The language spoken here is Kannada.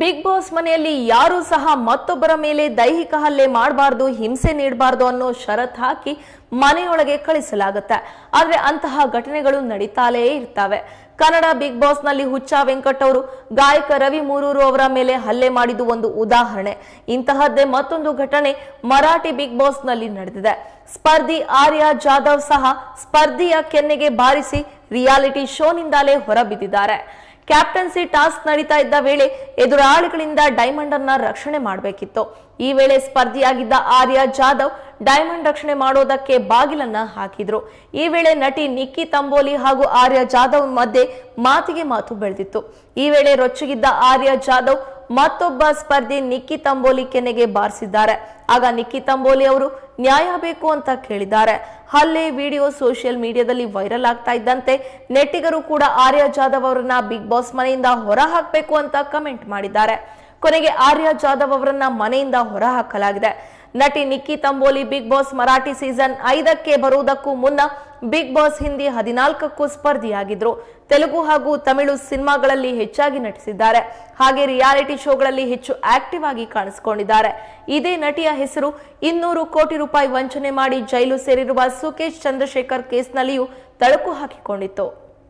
ಬಿಗ್ ಬಾಸ್ ಮನೆಯಲ್ಲಿ ಯಾರೂ ಸಹ ಮತ್ತೊಬ್ಬರ ಮೇಲೆ ದೈಹಿಕ ಹಲ್ಲೆ ಮಾಡಬಾರ್ದು, ಹಿಂಸೆ ನೀಡಬಾರ್ದು ಅನ್ನೋ ಷರತ್ ಹಾಕಿ ಮನೆಯೊಳಗೆ ಕಳಿಸಲಾಗುತ್ತೆ. ಆದರೆ ಅಂತಹ ಘಟನೆಗಳು ನಡೀತಾಲೇ ಇರ್ತವೆ. ಕನ್ನಡ ಬಿಗ್ ಬಾಸ್ನಲ್ಲಿ ಹುಚ್ಚ ವೆಂಕಟ್ ಅವರು, ಗಾಯಕ ರವಿ ಮೂರೂರು ಅವರ ಮೇಲೆ ಹಲ್ಲೆ ಮಾಡಿದ್ದು ಒಂದು ಉದಾಹರಣೆ. ಇಂತಹದ್ದೇ ಮತ್ತೊಂದು ಘಟನೆ ಮರಾಠಿ ಬಿಗ್ ಬಾಸ್ನಲ್ಲಿ ನಡೆದಿದೆ. ಸ್ಪರ್ಧಿ ಆರ್ಯ ಜಾಧವ್ ಸಹ ಸ್ಪರ್ಧಿಯ ಕೆನ್ನೆಗೆ ಬಾರಿಸಿ ರಿಯಾಲಿಟಿ ಶೋನಿಂದಲೇ ಹೊರಬಿದ್ದಿದ್ದಾರೆ. ಕ್ಯಾಪ್ಟನ್ಸಿ ಟಾಸ್ಕ್ ನಡೀತಾ ಇದ್ದ ವೇಳೆ ಎದುರಾಳಿಗಳಿಂದ ಡೈಮಂಡ್ ಅನ್ನ ರಕ್ಷಣೆ ಮಾಡಬೇಕಿತ್ತು. ಈ ವೇಳೆ ಸ್ಪರ್ಧಿಯಾಗಿದ್ದ ಆರ್ಯ ಜಾಧವ್ ಡೈಮಂಡ್ ರಕ್ಷಣೆ ಮಾಡೋದಕ್ಕೆ ಬಾಗಿಲನ್ನ ಹಾಕಿದ್ರು. ಈ ವೇಳೆ ನಟಿ ನಿಕ್ಕಿ ತಂಬೋಲಿ ಹಾಗೂ ಆರ್ಯ ಜಾಧವ್ ಮಧ್ಯೆ ಮಾತಿಗೆ ಮಾತು ಬೆಳೆದಿತ್ತು. ಈ ವೇಳೆ ರೊಚ್ಚಿಗಿದ್ದ ಆರ್ಯ ಜಾಧವ್ ಮತ್ತೊಬ್ಬ ಸ್ಪರ್ಧಿ ನಿಕ್ಕಿ ತಂಬೋಲಿ ಕೆನೆಗೆ ಬಾರಿಸಿದ್ದಾರೆ. ಆಗ ನಿಕ್ಕಿ ತಂಬೋಲಿ ಅವರು ನ್ಯಾಯ ಬೇಕು ಅಂತ ಕೇಳಿದ್ದಾರೆ. ಅಲ್ಲೇ ವಿಡಿಯೋ ಸೋಷಿಯಲ್ ಮೀಡಿಯಾದಲ್ಲಿ ವೈರಲ್ ಆಗ್ತಾ ಇದ್ದಂತೆ ನೆಟ್ಟಿಗರು ಕೂಡ ಆರ್ಯ ಜಾಧವ್ ಅವರನ್ನ ಬಿಗ್ ಬಾಸ್ ಮನೆಯಿಂದ ಹೊರ ಹಾಕಬೇಕು ಅಂತ ಕಮೆಂಟ್ ಮಾಡಿದ್ದಾರೆ. ಕೊನೆಗೆ ಆರ್ಯ ಜಾಧವ್ ಅವರನ್ನ ಮನೆಯಿಂದ ಹೊರ ಹಾಕಲಾಗಿದೆ ನಟಿ Nikki Tamboli big boss Marathi season ಐದಕ್ಕೆ ಬರುವುದಕ್ಕೂ ಮುನ್ನ ಬಿಗ್ ಬಾಸ್ ಹಿಂದಿ ಹದಿನಾಲ್ಕಕ್ಕೂ ಸ್ಪರ್ಧಿಯಾಗಿದ್ರು. ತೆಲುಗು ಹಾಗೂ ತಮಿಳು ಸಿನಿಮಾಗಳಲ್ಲಿ ಹೆಚ್ಚಾಗಿ ನಟಿಸಿದ್ದಾರೆ. ಹಾಗೆ ರಿಯಾಲಿಟಿ ಶೋಗಳಲ್ಲಿ ಹೆಚ್ಚು ಆಕ್ಟಿವ್ ಆಗಿ ಕಾಣಿಸಿಕೊಂಡಿದ್ದಾರೆ. ಇದೇ ನಟಿಯ ಹೆಸರು ಇನ್ನೂರು ಕೋಟಿ ರೂಪಾಯಿ ವಂಚನೆ ಮಾಡಿ ಜೈಲು ಸೇರಿರುವ ಸುಕೇಶ್ ಚಂದ್ರಶೇಖರ್ ಕೇಸ್ನಲ್ಲಿಯೂ ತಳಕು ಹಾಕಿಕೊಂಡಿತ್ತು.